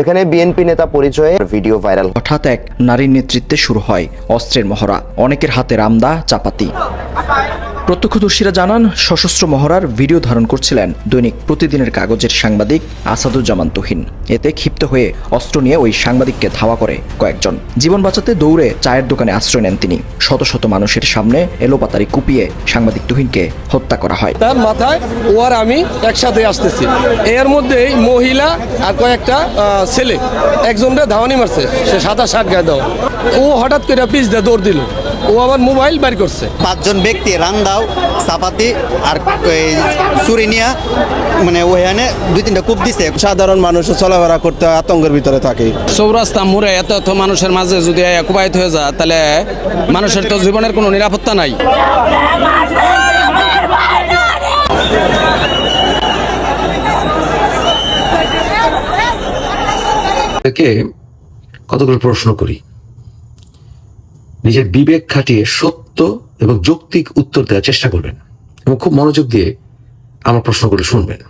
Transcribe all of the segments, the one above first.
যেখানে বিএনপি নেতা পরিচয়ে ভিডিও ভাইরাল। হঠাৎ এক নারীর নেতৃত্বে শুরু হয় অস্ত্রের মহড়া, অনেকের হাতে রামদা, চাপাতি। প্রত্যক্ষদর্শীরা জানান, সশস্ত্র মহড়ার ভিডিও ধারণ করছিলেন দৈনিক প্রতিদিনের কাগজের সাংবাদিক আসাদুজ্জামান তুহিন। এতে ক্ষিপ্ত হয়ে অস্ত্র নিয়ে ওই সাংবাদিককে ধাওয়া করে কয়েকজন। জীবন বাঁচাতে দৌড়ে চায়ের দোকানে আশ্রয় নেন তিনি। শত শত মানুষের সামনে এলোপাতারি কুপিয়ে সাংবাদিক তুহিনকে হত্যা করা হয়। তার মাথায় ও আর আমি একসাথে আসতেছি। এর মধ্যেই মহিলা আর কয়েকটা ছেলে। একজনটা ধাওয়ানি মারছে। সে সাদা শার্ট গায়ে দাও ও হঠাৎ করে পিস দিয়ে দৌড় দিল। ও আবার মোবাইল বের করছে। পাঁচজন ব্যক্তি রান্দাও চাপাতি আর চুরি নিয়া মানে ওখানে দুই তিনটা কূপ দিছে। সাধারণ মানুষ চলাফেরা করতে আতঙ্কের ভিতরে থাকে। চৌরাস্তা মোড়ে এত এত মানুষের মাঝে যদি কুবায়িত হয়ে যায় তাহলে মানুষের তো জীবনের কোনো নিরাপত্তা নাই। কতগুলো প্রশ্ন করি? নিজের বিবেক খাটিয়ে সত্য এবং যৌক্তিক উত্তর দেওয়ার চেষ্টা করবেন এবং খুব মনোযোগ দিয়ে আমার প্রশ্নগুলো শুনবেন।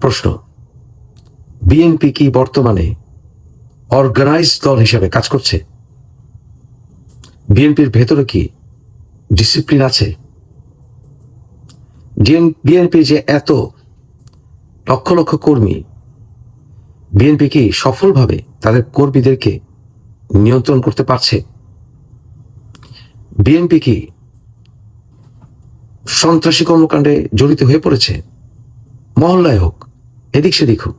প্রশ্ন বিএনপি কি বর্তমানে অর্গানাইজ দল হিসাবে কাজ করছে? বিএনপির ভেতরে কি ডিসিপ্লিন আছে? বিএনপি যে এত লক্ষ লক্ষ কর্মী বিএনপি কি সফলভাবে তাদের কর্মীদেরকে নিয়ন্ত্রণ করতে পারছে। বিএনপি কি সন্ত্রাসী কর্মকাণ্ডে জড়িত হয়ে পড়েছে? মহল্লায় হোক, এদিক সেদিক হোক।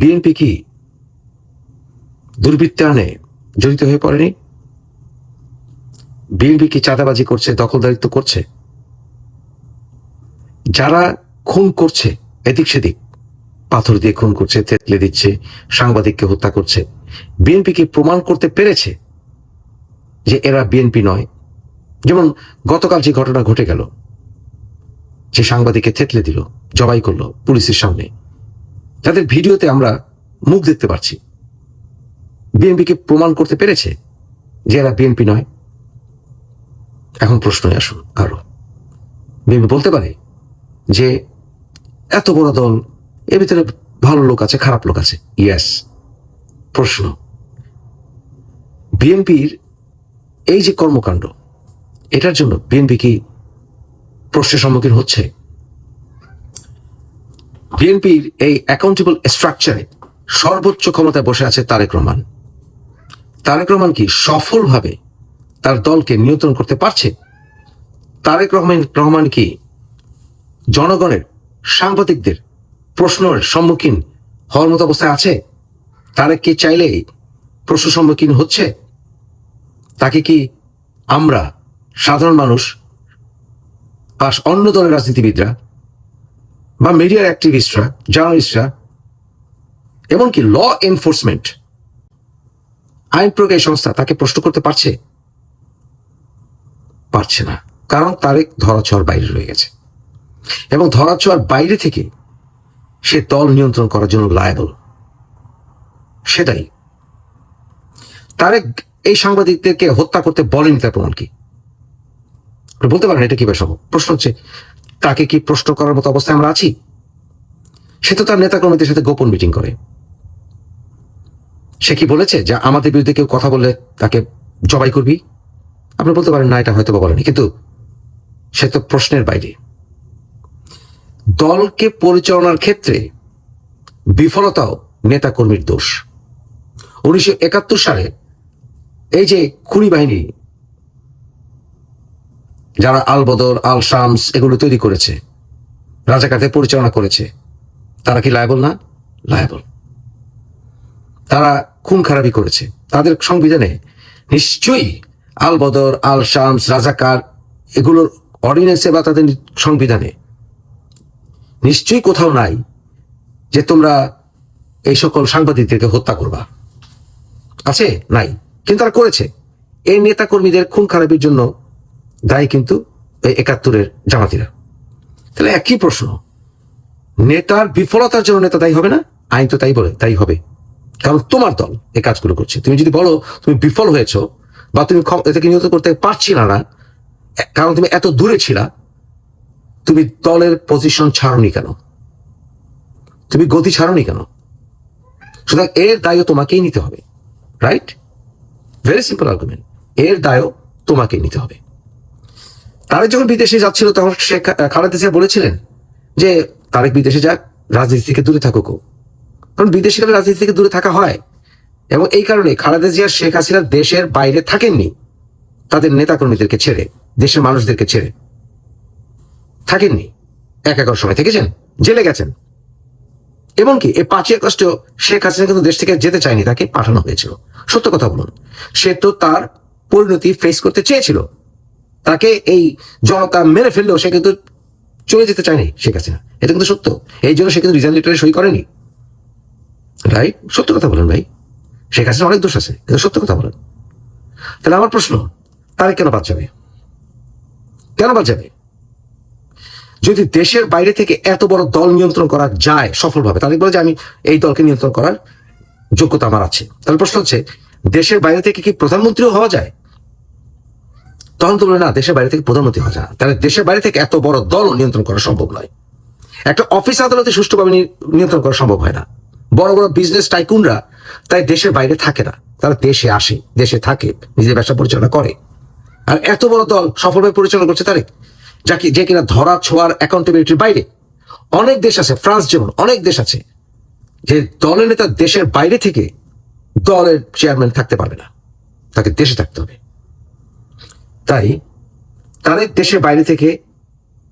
বিএনপি কি দুর্বৃত্তায়নে জড়িত হয়ে পড়েনি? বিএনপি কি চাঁদাবাজি করছে, দখলদারিত্ব করছে? যারা খুন করছে, এদিক সেদিক। পাথর দিয়ে খুন করছে তেতলে দিচ্ছে, সাংবাদিককে হত্যা করছে। বিএনপি কি প্রমাণ করতে পেরেছে যে এরা বিএনপি নয়। যেমন গতকাল যে ঘটনা ঘটে গেল, যে সাংবাদিককে থেতলে দিল, জবাই করল পুলিশের সামনে যাদের ভিডিওতে আমরা মুখ দেখতে পাচ্ছি। বিএনপিকে প্রমাণ করতে পেরেছে যে এরা বিএনপি নয়। এখন প্রশ্নই আসুন আরও বিএনপি বলতে পারে যে এত বড় দল, এর ভিতরে ভালো লোক আছে, খারাপ লোক আছে। ইয়েস প্রশ্ন। বিএনপির এই যে কর্মকাণ্ড, এটার জন্য বিএনপি কি প্রশ্নের সম্মুখীন হচ্ছে? বিএনপির এই অ্যাকাউন্টেবল স্ট্রাকচারে সর্বোচ্চ ক্ষমতায় বসে আছে তারেক রহমান। তারেক রহমান কি সফলভাবে তার দলকে নিয়ন্ত্রণ করতে পারছে? তারেক রহমান রহমান কি জনগণের সাংবাদিকদের প্রশ্নের সম্মুখীন হওয়ার মতো অবস্থায় আছে? তারা কি চাইলেই প্রশ্ন সম্মুখীন হচ্ছে? তাকে কি আমরা, সাধারণ মানুষ বা অন্য দলের রাজনীতিবিদরা বা মিডিয়ার অ্যাক্টিভিস্টরা, জার্নালিস্টরা, এমনকি ল এনফোর্সমেন্ট, আইন প্রয়োগের সংস্থা তাকে প্রশ্ন করতে পারছে? পারছে না, কারণ তারেক ধরাছোঁয়ার বাইরে রয়ে গেছে। এবং ধরাছোঁয়ার বাইরে থেকে সে দল নিয়ন্ত্রণ করার জন্য লায়াবল সেটাই। তারেক এই সাংবাদিকদেরকে হত্যা করতে বলেনি, তার প্রমাণ কি? বলতে পারেন এটা কীভাবে সম্ভব? প্রশ্ন হচ্ছে, তাকে কি প্রশ্ন করার মতো অবস্থায় আমরা আছি? সে তো তার নেতাকর্মীদের সাথে গোপন মিটিং করে। সে কি বলেছে যে আমাদের বিরুদ্ধে কেউ কথা বললে তাকে জবাই করবি? আপনি বলতে পারেন, না, এটা হয়তো বলেনি। কিন্তু সে তো প্রশ্নের বাইরে। দলকে পরিচালনার ক্ষেত্রে বিফলতাও নেতাকর্মীর দোষ। উনিশশো একাত্তর সালে এই যে খুনি বাহিনী যারা আল বদর আল শামস এগুলো তৈরি করেছে, রাজাকারদের পরিচালনা করেছে, তারা কি লায়বল না? লায়বল। তারা খুন খারাপি করেছে। তাদের সংবিধানে নিশ্চয়ই আল বদর আল শামস রাজাকার এগুলোর অর্ডিন্যান্সে বা তাদের সংবিধানে নিশ্চয়ই কোথাও নাই যে তোমরা এই সকল সাংবাদিকদেরকে হত্যা করবা। আছে? নাই। কিন্তু তারা করেছে। এই নেতা কর্মীদের খুন খারাপের জন্য দায়ী কিন্তু এই একাত্তরের জামাতিরা। তাহলে একই প্রশ্ন। নেতার বিফলতার জন্য নেতা দায়ী হবে না? আইন তো তাই বলে, তাই হবে। কারণ তোমার দল এই কাজগুলো করছে। তুমি যদি বলো তুমি বিফল হয়েছ বা তুমি এটাকে নিয়ন্ত্রণ করতে পারছি না না কারণ তুমি এত দূরে ছিলা, তুমি দলের পজিশন ছাড়নি কেন? তুমি গতি ছাড়নি কেন? সুতরাং এর দায়ও তোমাকেই নিতে হবে। রাইট ভেরি সিম্পল আর্গুমেন্ট এর দায়ও তোমাকে নিতে হবে। তারেক যখন বিদেশে যাচ্ছিল, তখন শেখ খালেদা জিয়া বলেছিলেন যে, তারেক বিদেশে যাক, রাজনীতি থেকে দূরে থাকুক। কারণ বিদেশে গেলে রাজনীতি থেকে দূরে থাকা হয়। এবং এই কারণে খালেদা জিয়া, শেখ হাসিনা দেশের বাইরে থাকেননি। তাদের নেতাকর্মীদেরকে ছেড়ে, দেশের মানুষদেরকে ছেড়ে থাকেননি। এক একর সময় থেকেছেন, জেলে গেছেন। এবং কি এই পাঁচই আগস্ট শেখ হাসিনা কিন্তু দেশ থেকে যেতে চায়নি, তাকে পাঠানো হয়েছিল। সত্য কথা বলুন। সে তো তার পরিণতি ফেস করতে চেয়েছিল। তাকে এই জনতা মেরে ফেললেও সে কিন্তু চলে যেতে চায়নি শেখ হাসিনা। এটা কিন্তু সত্য। এই জন্য সে কিন্তু রিজাইন লেটারে সই করেনি। রাইট সত্য কথা বলেন ভাই। শেখ হাসিনা অনেক দোষ আছে, কিন্তু সত্য কথা বলেন। তাহলে আমার প্রশ্ন তারে কেন বাদ যাবে? কেন বাদ যাবে? যদি দেশের বাইরে থেকে এত বড় দল নিয়ন্ত্রণ করা যায় সফলভাবে তাহলে বলে যে আমি এই দলকে নিয়ন্ত্রণ করার যোগ্যতা আমার আছে। তাহলে প্রশ্ন হচ্ছে, দেশের বাইরে থেকে কি প্রধানমন্ত্রীও হওয়া যায়? তখন তো বলে, না, দেশের বাইরে থেকে প্রধানমন্ত্রী হওয়া যায় তাহলে দেশের বাইরে থেকে এত বড় দল নিয়ন্ত্রণ করা সম্ভব নয়। একটা অফিস আদালতে সুষ্ঠুভাবে নিয়ন্ত্রণ করা সম্ভব হয় না। বড় বড় বিজনেস টাইকুনরা তাই দেশের বাইরে থাকে না। তারা দেশে আসে, দেশে থাকে, নিজের ব্যবসা পরিচালনা করে। আর এত বড় দল সফলভাবে পরিচালনা করছে তারেক যাকে যে কিনা ধরা, ছোঁয়ার অ্যাকাউন্টেবিলিটির বাইরে। অনেক দেশ আছে, ফ্রান্স যেমন, অনেক দেশ আছে। যে দলের নেতা দেশের বাইরে থেকে দলের চেয়ারম্যান থাকতে পারবে না। তাকে দেশে থাকতে হবে। তাই তাদের দেশের বাইরে থেকে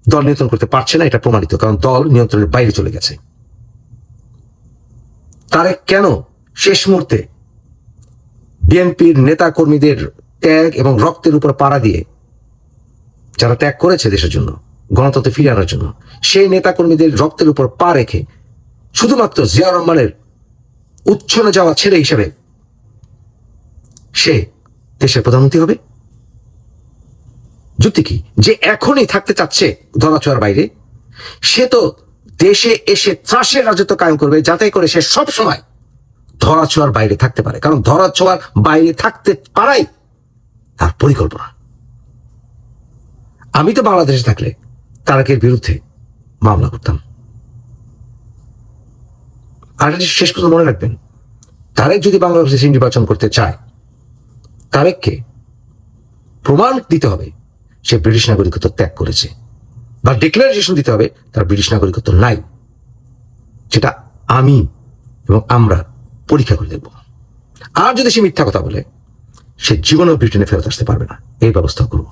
দল নিয়ন্ত্রণ করতে পারছে না, এটা প্রমাণিত, কারণ দল নিয়ন্ত্রণের বাইরে চলে গেছে। তারে কেন শেষ মুহূর্তে বিএনপির নেতা কর্মীদের ত্যাগ এবং রক্তের উপর পাড়া দিয়ে যারা ত্যাগ করেছে দেশের জন্য, গণতন্ত্রে ফিরে আনার জন্য, সেই নেতা কর্মীদের রক্তের উপর পা রেখে শুধুমাত্র জিয়া রহমানের উচ্ছনে যাওয়া ছেলে হিসেবে সে দেশের প্রধানমন্ত্রী হবে? যুক্তি কি? যে এখনই থাকতে চাচ্ছে ধরাছোঁয়ার বাইরে, সে তো দেশে এসে ত্রাসের রাজত্ব কায়েম করবে, যাতে করে সে সব সময় ধরাছোঁয়ার বাইরে থাকতে পারে। কারণ ধরাছোঁয়ার বাইরে থাকতে পারাই তার পরিকল্পনা। আমি তো বাংলাদেশে থাকলে তারাকের বিরুদ্ধে মামলা করতাম। আর শেষ পর্যন্ত মনে রাখবেন, তারেক যদি বাংলাদেশে নির্বাচন করতে চায়, তারেককে প্রমাণ দিতে হবে সে ব্রিটিশ নাগরিকত্ব ত্যাগ করেছে বা ডিক্লারেশন দিতে হবে তার ব্রিটিশ নাগরিকত্ব নাই। সেটা আমি এবং আমরা পরীক্ষা করে দেখব। আর যদি সে মিথ্যা কথা বলে, সে জীবনেও ব্রিটেনে ফেরত আসতে পারবে না। এই ব্যবস্থা করব।